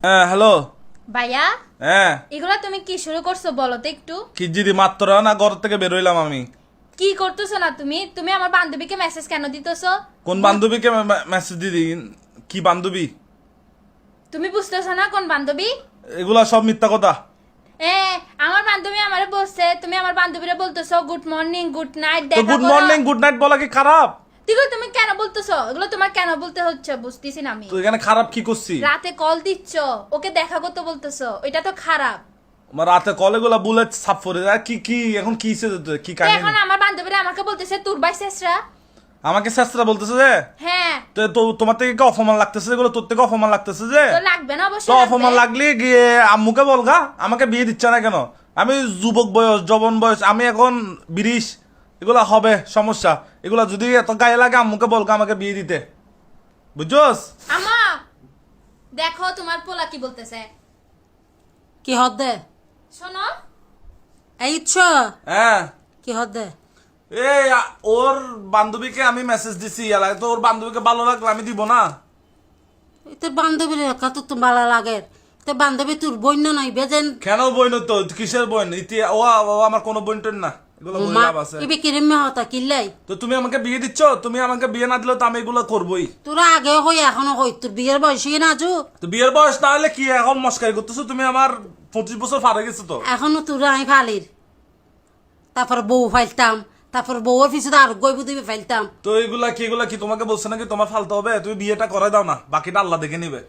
হ্যাঁ হ্যালো। ভাইয়া? হ্যাঁ এগুলা তুমি কি শুরু করছ বলো তো একটু? কি জিদি মাত্র না ঘর থেকে বেরোইলাম আমি? কি করতেছো না তুমি? তুমি আমার বান্ধবীকে মেসেজ কেন দিতেছো? কোন বান্ধবীকে মেসেজ দিদি? কি বান্ধবী? তুমি বুঝতেছো না কোন বান্ধবী? এগুলা সব মিথ্যা কথা। এ আমার বান্ধবী আমারে বলছে তুমি আমার বান্ধবীরে বলতেছো good morning good night good morning good night বলা কি খারাপ? তুমি কেন বলতেছো? এগুলো তোমার কেন বলতে হচ্ছে? বুঝতেছি না আমি। এখানে খারাপ কি রাতে কল দিচ্ছ ওকে দেখা করতে বলতেছো। এটা তো খারাপ। আমার রাতে কলে গুলা বুলেট সাপ করে আর কি কি এখন কি হইছে? কি এখন আমার বান্ধবীরা আমাকে বলতেছে তোর ভাই শেষরা? আমাকে শাস্ত্রা বলতেছে যে? হ্যাঁ। তো তো তোমার থেকে কি অপমান লাগতেছে? এগুলো তোর থেকে অপমান লাগতেছে যে? তো লাগবে না তো অবশ্যই অপমান। লাগলে গিয়ে আম্মুকে বলগা আমাকে বিয়ে দিচ্ছে না কেন? আমি যুবক বয়স জবন বয়স আমি এখন বিরিশ। এগুলা হবে সমস্যা। এগুলা যদি এত গায়ে লাগে আম্মুকে বলগা আমাকে বিয়ে দিতে। বুঝছস? আমা দেখো তোমার পোলা কি বলতেছে। কি হদে শোনো। এই ইচ্ছ হ্যাঁ। কি হদে এই আ- ওর বান্ধবীকে আমি মেসেজ দিছি এলাকায় তো ওর বান্ধবীকে ভালো লাগলে আমি দিব না। তোর বান্ধবীর রেখা তো ভালো লাগে। তোর বান্ধবী তোর বন্য নাই বেজেন। কেন বইন তো কিসের বইন? ইতি ও আমার কোনো বইন না। এগুলো বই লাভ আছে। ইবে কিরমে হতা কিল্লাই তো তুমি আমাকে বিয়ে দিচ্ছ? তুমি আমাকে বিয়ে না দিলে তো আমি এগুলো করবোই। তোরা আগে হই এখনও হই। তোর বিয়ের না তো বিয়ের বয়স না হলে কি এখন মস্কারি করতেছো? তুমি আমার পঁচিশ বছর গেছো তো। এখনও তোরা আমি ফালির। তারপর বউ ফাইলতাম তারপর বউর পিছনে আর গইব দিবি ফাইলতাম। তো এগুলা কি এগুলা কি তোমাকে বলছে নাকি? তোমার ফালতে হবে? তুমি বিয়েটা করে দাও না বাকিটা আল্লাহ দেখে নিবে।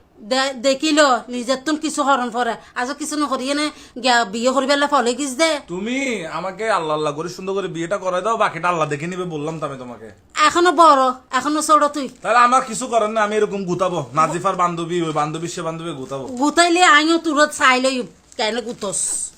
দেখিল নিজের কিছু হরণ পরে আজ কিছু নে? গিয়া বিয়ে করবে ফলে কিস দে। তুমি আমাকে আল্লাহ আল্লাহ করে সুন্দর করে বিয়েটা করে দাও বাকিটা আল্লাহ দেখে নিবে বললাম তো আমি তোমাকে। এখনও বড় এখনও ছোট তুই। তাহলে আমার কিছু করেন না? আমি এরকম গুতাবো নাজিফার বান্ধবী ওই বান্ধবী সে বান্ধবী গুতাবো গুতাইলে আইও তুরত চাইলে কেন গুতস